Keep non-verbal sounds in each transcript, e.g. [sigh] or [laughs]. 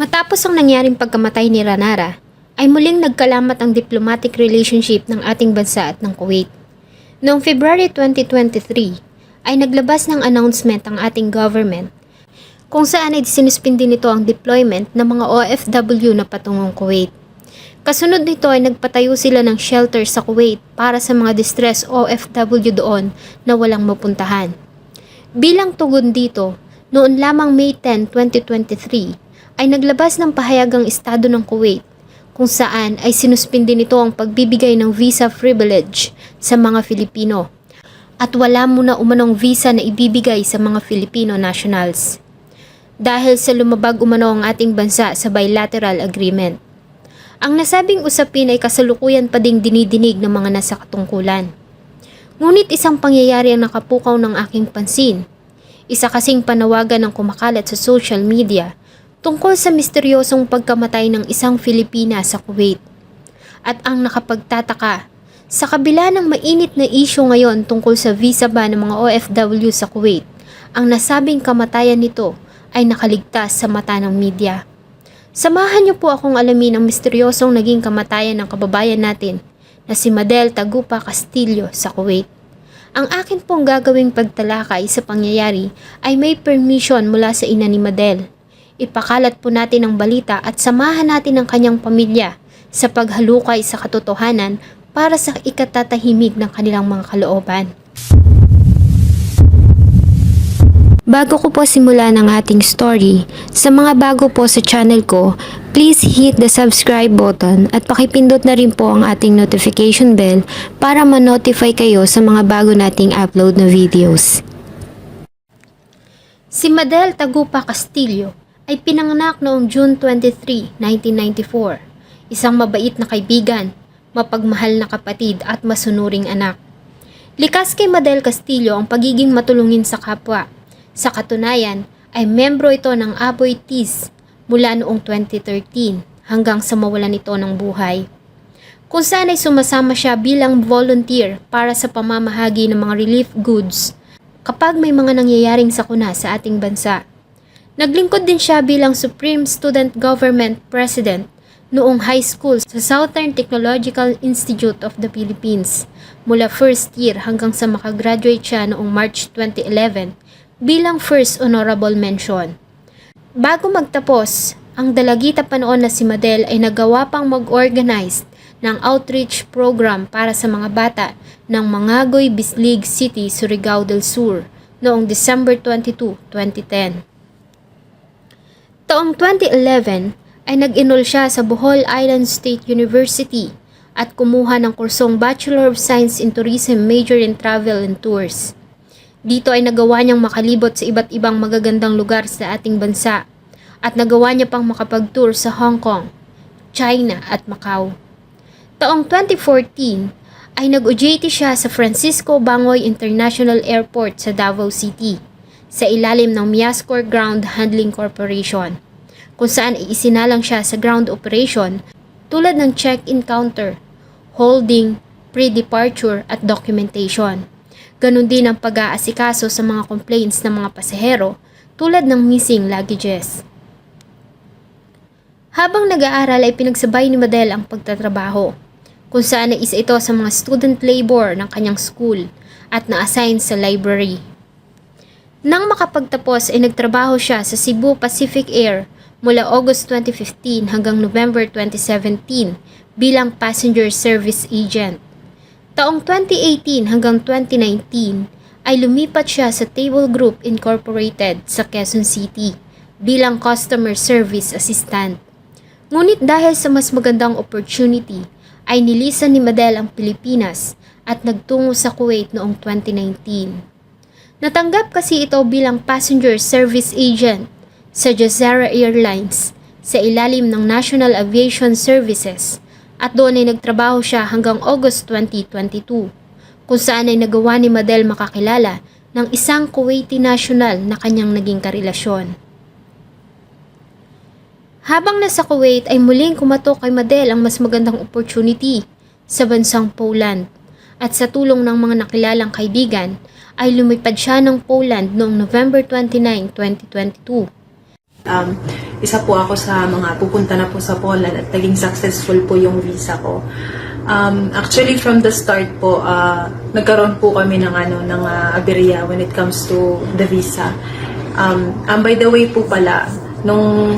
Matapos ang nangyaring pagkamatay ni Ranara, ay muling nagkalamat ang diplomatic relationship ng ating bansa at ng Kuwait. Noong February 2023, ay naglabas ng announcement ang ating government kung saan ay sinuspindi nito ang deployment ng mga OFW na patungong Kuwait. Kasunod nito ay nagpatayo sila ng shelter sa Kuwait para sa mga distress OFW doon na walang mapuntahan. Bilang tugon dito, noon lamang May 10, 2023, ay naglabas ng pahayagang estado ng Kuwait kung saan ay sinuspindi nito ang pagbibigay ng visa privilege sa mga Filipino at wala muna umanong visa na ibibigay sa mga Filipino nationals dahil sa lumabag umano ang ating bansa sa bilateral agreement. Ang nasabing usapin ay kasalukuyan pa ding dinidinig ng mga nasa katungkulan. Ngunit isang pangyayari ang nakapukaw ng aking pansin. Isa kasing panawagan ng kumakalat sa social media tungkol sa misteryosong pagkamatay ng isang Filipina sa Kuwait. At ang nakapagtataka, sa kabila ng mainit na isyu ngayon tungkol sa visa ban ng mga OFW sa Kuwait, ang nasabing kamatayan nito ay nakaligtas sa mata ng media. Samahan niyo po akong alamin ang misteryosong naging kamatayan ng kababayan natin na si Madel Tagupa Castillo sa Kuwait. Ang akin pong gagawing pagtalakay sa pangyayari ay may permission mula sa ina ni Madel. Ipakalat po natin ang balita at samahan natin ang kanyang pamilya sa paghalukay sa katotohanan para sa ikatatahimik ng kanilang mga kalooban. Bago ko po simulan ang ating story, sa mga bago po sa channel ko, please hit the subscribe button at pakipindot na rin po ang ating notification bell para ma-notify kayo sa mga bago nating upload na videos. Si Madel Tagupa Castillo ay pinanganak noong June 23, 1994. Isang mabait na kaibigan, mapagmahal na kapatid at masunuring anak. Likas kay Madel Castillo ang pagiging matulungin sa kapwa. Sa katunayan, ay membro ito ng Aboy Tees mula noong 2013 hanggang sa mawalan ito ng buhay. Kung saan ay sumasama siya bilang volunteer para sa pamamahagi ng mga relief goods kapag may mga nangyayaring sakuna sa ating bansa. Naglingkod din siya bilang Supreme Student Government President noong high school sa Southern Technological Institute of the Philippines mula first year hanggang sa makagraduate siya noong March 2011 bilang first honorable mention. Bago magtapos, ang dalagita pa noon na si Madel ay nagawa pang mag-organize ng outreach program para sa mga bata ng Mangagoy Bislig City, Surigao del Sur noong December 22, 2010. Taong 2011 ay nag-enroll siya sa Bohol Island State University at kumuha ng kursong Bachelor of Science in Tourism Major in Travel and Tours. Dito ay nagawa niyang makalibot sa iba't ibang magagandang lugar sa ating bansa at nagawa niya pang makapag-tour sa Hong Kong, China at Macau. Taong 2014 ay nag-OJT siya sa Francisco Bangoy International Airport sa Davao City sa ilalim ng Miascor Ground Handling Corporation kung saan isinalang siya sa ground operation tulad ng check-in counter, holding, pre-departure at documentation. Ganon din ang pag-aasikaso sa mga complaints ng mga pasahero tulad ng missing luggages. Habang nag-aaral ay pinagsabay ni Madel ang pagtatrabaho, kung saan isa ito sa mga student labor ng kanyang school at na-assign sa library. Nang makapagtapos ay nagtrabaho siya sa Cebu Pacific Air mula August 2015 hanggang November 2017 bilang passenger service agent. Taong 2018 hanggang 2019 ay lumipat siya sa Table Group Incorporated sa Quezon City bilang customer service assistant. Ngunit dahil sa mas magandang opportunity, ay nilisan ni Madel ang Pilipinas at nagtungo sa Kuwait noong 2019. Natanggap kasi ito bilang passenger service agent sa Jazeera Airlines sa ilalim ng National Aviation Services at doon ay nagtrabaho siya hanggang August 2022 kung saan ay nagawa ni Madel makakilala ng isang Kuwaiti national na kanyang naging karelasyon. Habang nasa Kuwait ay muling kumatok kay Madel ang mas magandang opportunity sa bansang Poland at sa tulong ng mga nakilalang kaibigan ay lumipad siya ng Poland noong November 29, 2022. Um, isa po ako sa mga pupunta na po sa Poland at naging successful po yung visa ko. Um, actually, from the start po, ah, nagkaroon po kami ng, ano, ng ah, aberya when it comes to the visa. Um, um, by the way po pala, nung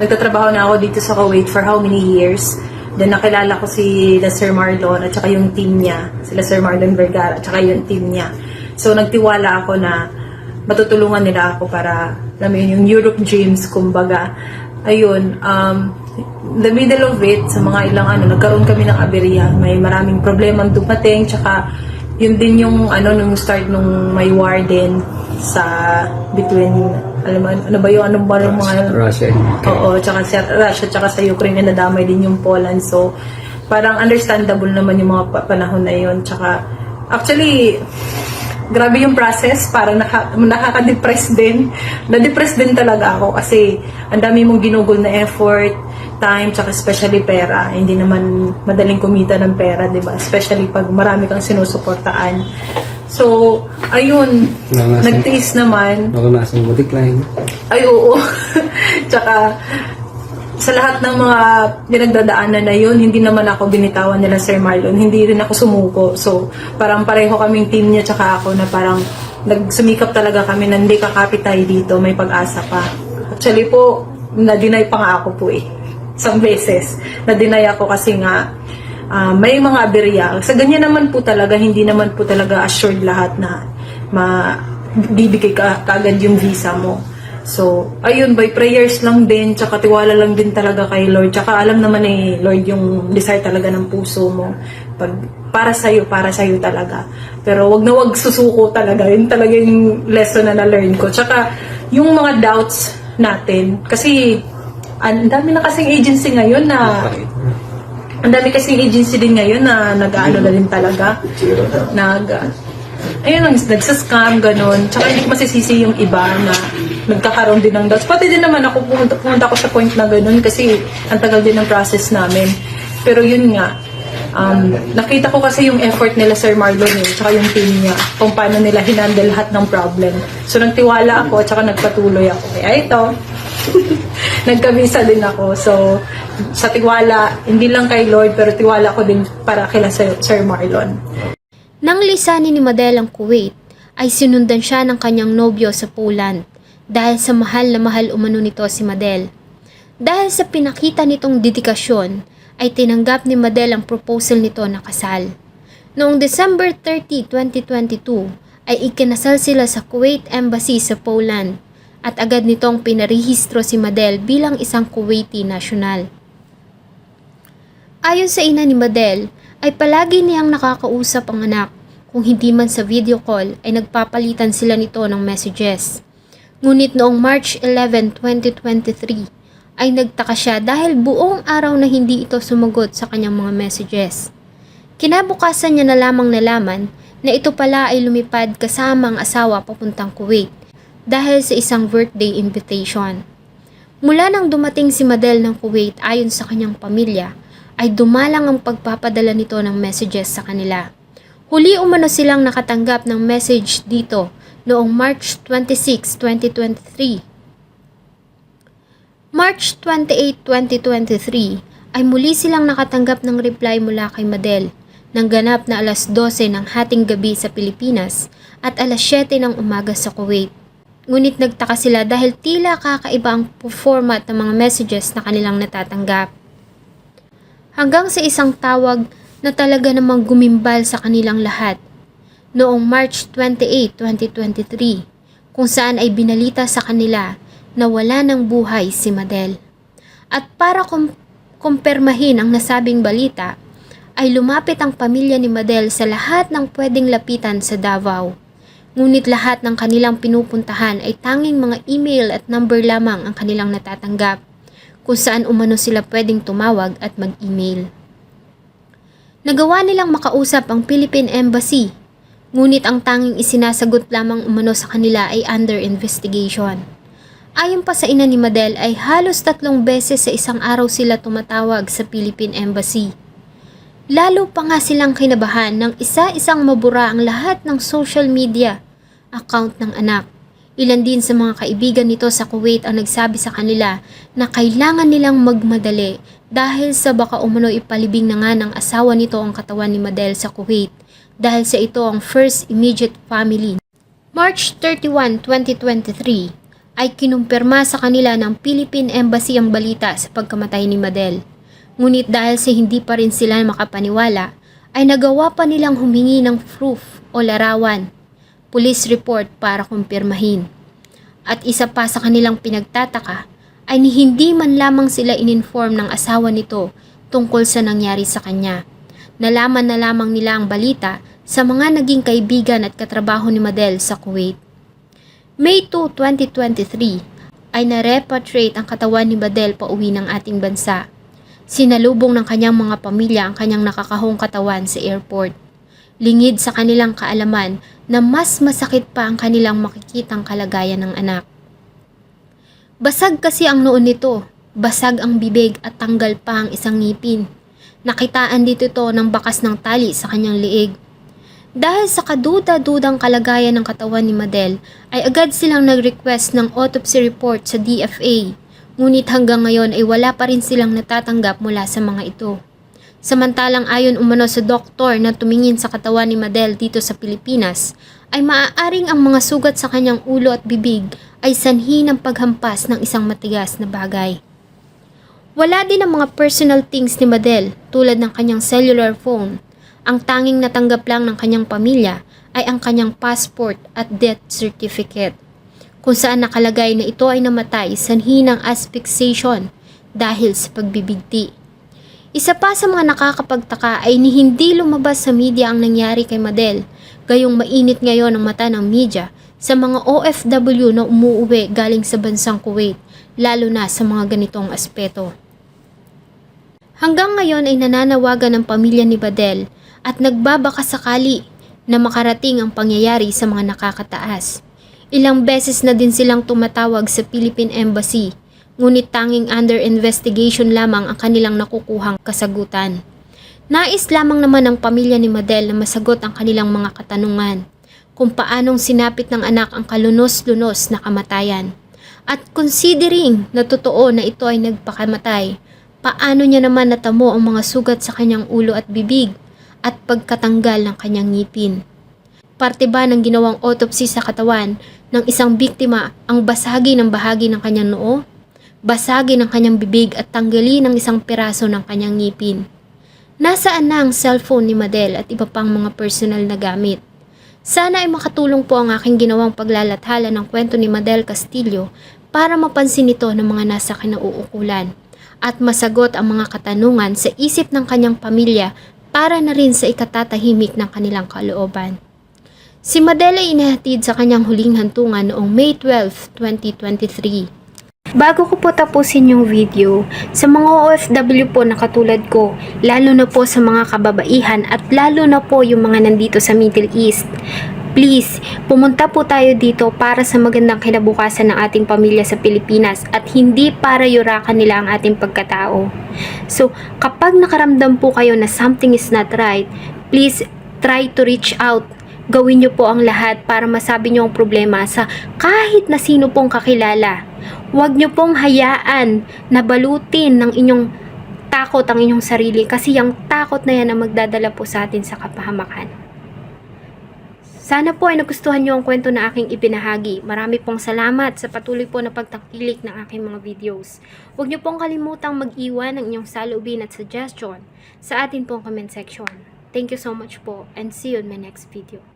nagtatrabaho na ako dito sa Kuwait for how many years, then nakilala ko si Sir Marlon at saka yung team niya, sila Sir Marlon Vergara at saka yung team niya. So nagtiwala ako na matutulungan nila ako para alam yun, yung Europe dreams kumbaga. Ayun, um, the middle of it, sa mga ilang ano, nagkaroon kami ng aberya. May maraming problemang dumating, tsaka yun din yung ano nung start nung may war din sa between alam mo ano ba yung ano ba yung mga Russia and Oo, tsaka sa Russia, tsaka sa Ukraine na nadamay din yung Poland. So, parang understandable naman yung mga pa- panahon na yun. Tsaka, actually, grabe yung process. Parang naka, nakaka-depress din. Na-depress din talaga ako kasi ang dami mong ginugol na effort, time, tsaka especially pera. Hindi naman madaling kumita ng pera, di ba? Especially pag marami kang sinusuportaan. So, ayun, Naranasan- nagtiis naman. Naranasan mo decline. Ay, oo. [laughs] Tsaka, sa lahat ng mga pinagdadaanan na yun, hindi naman ako binitawan nila Sir Marlon. Hindi rin ako sumuko. So, parang pareho kaming team niya tsaka ako na parang nagsumikap talaga kami na hindi kakapit tayo dito, may pag-asa pa. Actually po, na-deny pa nga ako po eh. Isang beses. Na-deny ako kasi nga, ah, may mga aberya. Sa ganyan naman po talaga, hindi naman po talaga assured lahat na ma bibigay ka kagad yung visa mo. So, ayun, by prayers lang din, tsaka tiwala lang din talaga kay Lord. Tsaka alam naman eh, Lord, yung desire talaga ng puso mo. Pag, para sa'yo, para sa'yo talaga. Pero wag na wag susuko talaga. Yun talaga yung lesson na na-learn ko. Tsaka, yung mga doubts natin, kasi, ang dami na kasing agency ngayon na ang dami kasing agency din ngayon na nag-ano na din talaga. Nag, ayun lang, nagsascam, ganun. Tsaka hindi ko masisisi yung iba na nagkakaroon din ng doubts. Pati din naman ako, pumunta, pumunta ako sa point na ganun kasi ang tagal din ng process namin. Pero yun nga, um, nakita ko kasi yung effort nila Sir Marlon yun, tsaka yung team niya, kung paano nila hinandle lahat ng problem. So nagtiwala ako at saka nagpatuloy ako. Kaya ito, [laughs] nagkabisa din ako. So, sa tiwala, hindi lang kay Lord, pero tiwala ko din para kila Sir, Sir Marlon. Nang lisanin ni Madel ang Kuwait, ay sinundan siya ng kanyang nobyo sa Poland dahil sa mahal na mahal umano nito si Madel. Dahil sa pinakita nitong dedikasyon, ay tinanggap ni Madel ang proposal nito na kasal. Noong December 30, 2022, ay ikinasal sila sa Kuwait Embassy sa Poland at agad nitong pinarehistro si Madel bilang isang Kuwaiti national. Ayon sa ina ni Madel, ay palagi niyang nakakausap ang anak kung hindi man sa video call ay nagpapalitan sila nito ng messages. Ngunit noong March 11, 2023 ay nagtaka siya dahil buong araw na hindi ito sumagot sa kanyang mga messages. Kinabukasan niya na lamang nalaman na ito pala ay lumipad kasama ang asawa papuntang Kuwait dahil sa isang birthday invitation. Mula nang dumating si Madel ng Kuwait ayon sa kanyang pamilya, ay dumalang ang pagpapadala nito ng messages sa kanila. Huli umano silang nakatanggap ng message dito noong March 26, 2023. March 28, 2023 ay muli silang nakatanggap ng reply mula kay Madel nang ganap na alas 12 ng hating gabi sa Pilipinas at alas 7 ng umaga sa Kuwait. Ngunit nagtaka sila dahil tila kakaiba ang format ng mga messages na kanilang natatanggap. Hanggang sa isang tawag na talaga namang gumimbal sa kanilang lahat. Noong March 28, 2023, kung saan ay binalita sa kanila na wala ng buhay si Madel. At para kum- kumpirmahin ang nasabing balita, ay lumapit ang pamilya ni Madel sa lahat ng pwedeng lapitan sa Davao. Ngunit lahat ng kanilang pinupuntahan ay tanging mga email at number lamang ang kanilang natatanggap, kung saan umano sila pwedeng tumawag at mag-email. Nagawa nilang makausap ang Philippine Embassy, ngunit ang tanging isinasagot lamang umano sa kanila ay under investigation. Ayon pa sa ina ni Madel ay halos tatlong beses sa isang araw sila tumatawag sa Philippine Embassy. Lalo pa nga silang kinabahan nang isa-isang mabura ang lahat ng social media account ng anak. Ilan din sa mga kaibigan nito sa Kuwait ang nagsabi sa kanila na kailangan nilang magmadali dahil sa baka umano ipalibing na nga ng asawa nito ang katawan ni Madel sa Kuwait dahil sa ito ang first immediate family. March 31, 2023 ay kinumpirma sa kanila ng Philippine Embassy ang balita sa pagkamatay ni Madel. Ngunit dahil sa hindi pa rin sila makapaniwala, ay nagawa pa nilang humingi ng proof o larawan, police report para kumpirmahin. At isa pa sa kanilang pinagtataka ay ni hindi man lamang sila ininform ng asawa nito tungkol sa nangyari sa kanya. Nalaman na lamang nila ang balita sa mga naging kaibigan at katrabaho ni Madel sa Kuwait. May 2, 2023 ay na-repatriate ang katawan ni Madel pauwi ng ating bansa. Sinalubong ng kanyang mga pamilya ang kanyang nakakahong katawan sa airport. Lingid sa kanilang kaalaman na mas masakit pa ang kanilang makikitang kalagayan ng anak. Basag kasi ang noon nito, basag ang bibig at tanggal pa ang isang ngipin. Nakitaan dito ito ng bakas ng tali sa kanyang liig. Dahil sa kaduda-dudang kalagayan ng katawan ni Madel, ay agad silang nag-request ng autopsy report sa DFA. Ngunit hanggang ngayon ay wala pa rin silang natatanggap mula sa mga ito. Samantalang ayon umano sa doktor na tumingin sa katawan ni Madel dito sa Pilipinas, ay maaaring ang mga sugat sa kanyang ulo at bibig ay sanhi ng paghampas ng isang matigas na bagay. Wala din ang mga personal things ni Madel tulad ng kanyang cellular phone. Ang tanging natanggap lang ng kanyang pamilya ay ang kanyang passport at death certificate kung saan nakalagay na ito ay namatay sanhi ng asphyxiation dahil sa pagbibigti. Isa pa sa mga nakakapagtaka ay ni hindi lumabas sa media ang nangyari kay Madel, gayong mainit ngayon ang mata ng media sa mga OFW na umuuwi galing sa bansang Kuwait, lalo na sa mga ganitong aspeto. Hanggang ngayon ay nananawagan ng pamilya ni Badel at nagbabaka sakali na makarating ang pangyayari sa mga nakakataas. Ilang beses na din silang tumatawag sa Philippine Embassy, ngunit tanging under investigation lamang ang kanilang nakukuhang kasagutan. Nais lamang naman ng pamilya ni Madel na masagot ang kanilang mga katanungan kung paanong sinapit ng anak ang kalunos-lunos na kamatayan. At considering na totoo na ito ay nagpakamatay, paano niya naman natamo ang mga sugat sa kanyang ulo at bibig at pagkatanggal ng kanyang ngipin? Parte ba ng ginawang autopsy sa katawan ng isang biktima ang basagi ng bahagi ng kanyang noo? Basagi ng kanyang bibig at tanggalin ng isang piraso ng kanyang ngipin? Nasaan na ang cellphone ni Madel at iba pang mga personal na gamit? Sana ay makatulong po ang aking ginawang paglalathala ng kwento ni Madel Castillo para mapansin ito ng mga nasa kinauukulan at masagot ang mga katanungan sa isip ng kanyang pamilya para na rin sa ikatatahimik ng kanilang kalooban. Si Madel ay inahatid sa kanyang huling hantungan noong May 12, 2023. Bago ko po tapusin yung video, sa mga OFW po na katulad ko, lalo na po sa mga kababaihan at lalo na po yung mga nandito sa Middle East, please, pumunta po tayo dito para sa magandang kinabukasan ng ating pamilya sa Pilipinas at hindi para yurakan nila ang ating pagkatao. So, kapag nakaramdam po kayo na something is not right, please try to reach out gawin niyo po ang lahat para masabi niyo ang problema sa kahit na sino pong kakilala. Huwag niyo pong hayaan na balutin ng inyong takot ang inyong sarili kasi yung takot na yan ang magdadala po sa atin sa kapahamakan. Sana po ay nagustuhan niyo ang kwento na aking ibinahagi. Marami pong salamat sa patuloy po na pagtangkilik ng aking mga videos. Huwag niyo pong kalimutang mag-iwan ng inyong salubin at suggestion sa atin pong comment section. Thank you so much po and see you in my next video.